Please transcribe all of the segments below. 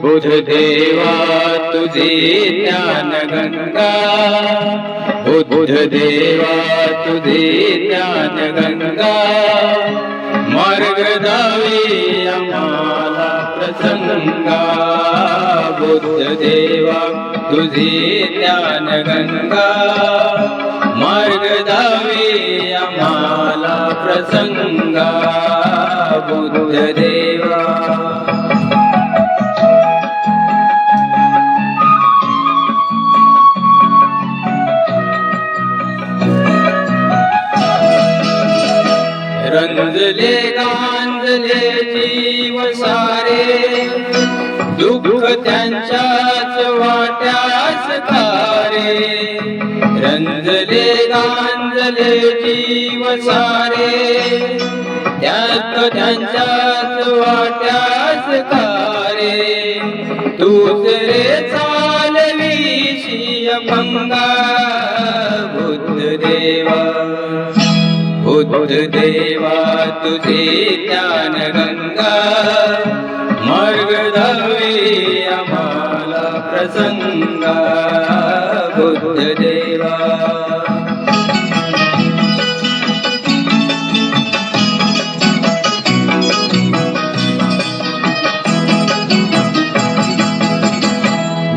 बुद्ध देवा तुझी ज्ञान गंगा बुद्ध देवा तुझी ज्ञान गंगा मार्ग दावी आम्हाला प्रसंगा. बुद्ध देवा तुझी ज्ञान गंगा मार्ग दावी आम्हाला प्रसंगा. बुद्ध देवा रंजले गांजले जीव सारे दुःख त्यांच्याच वाट्यास खारे रंजले गांजले जीव सारे त्यात त्यांच्याच वाट्यास खारे दुसरे चालविषय भंगा बुद्ध देवा देवा तुझे ज्ञान गंगा मार्ग आम्हाला प्रसंगा बुद्ध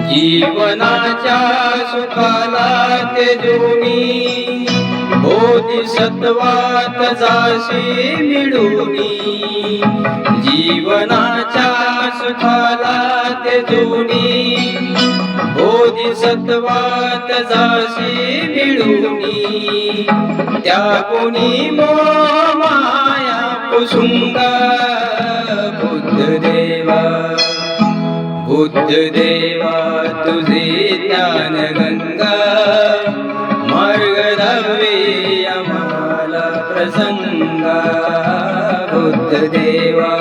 जीवनाच्या सुखाला ते जोनी बोधिसत्वात जाशी मिळूनी जीवनाच्या सुखाला ते जुनी बोधिसत्वात जाशी मिळूनी त्या कोणी माया पुसुंगा. बुद्ध देवा बुद्ध देवा तुझे ज्ञान प्रसंगा बुद्ध देवा।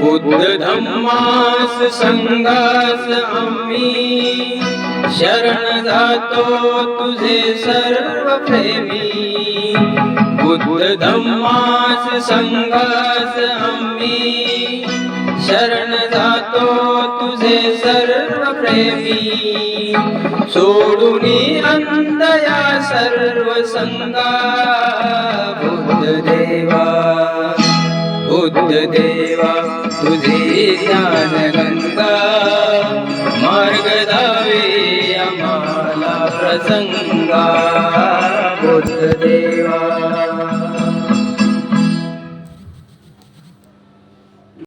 बुद्ध धम्मास संघास आम्ही शरण जातो तुझे सर्व प्रेमी बुद्ध धम्मास संघास आम्ही शरण जातो तुझे सर्व प्रेमी सोडूनी अंधया सर्व संगा. बुद्ध देवा बुद्ध देवा तुझे ज्ञान गंगा. मार्ग दावे आम्हाला प्रसंगा. बुद्ध देवा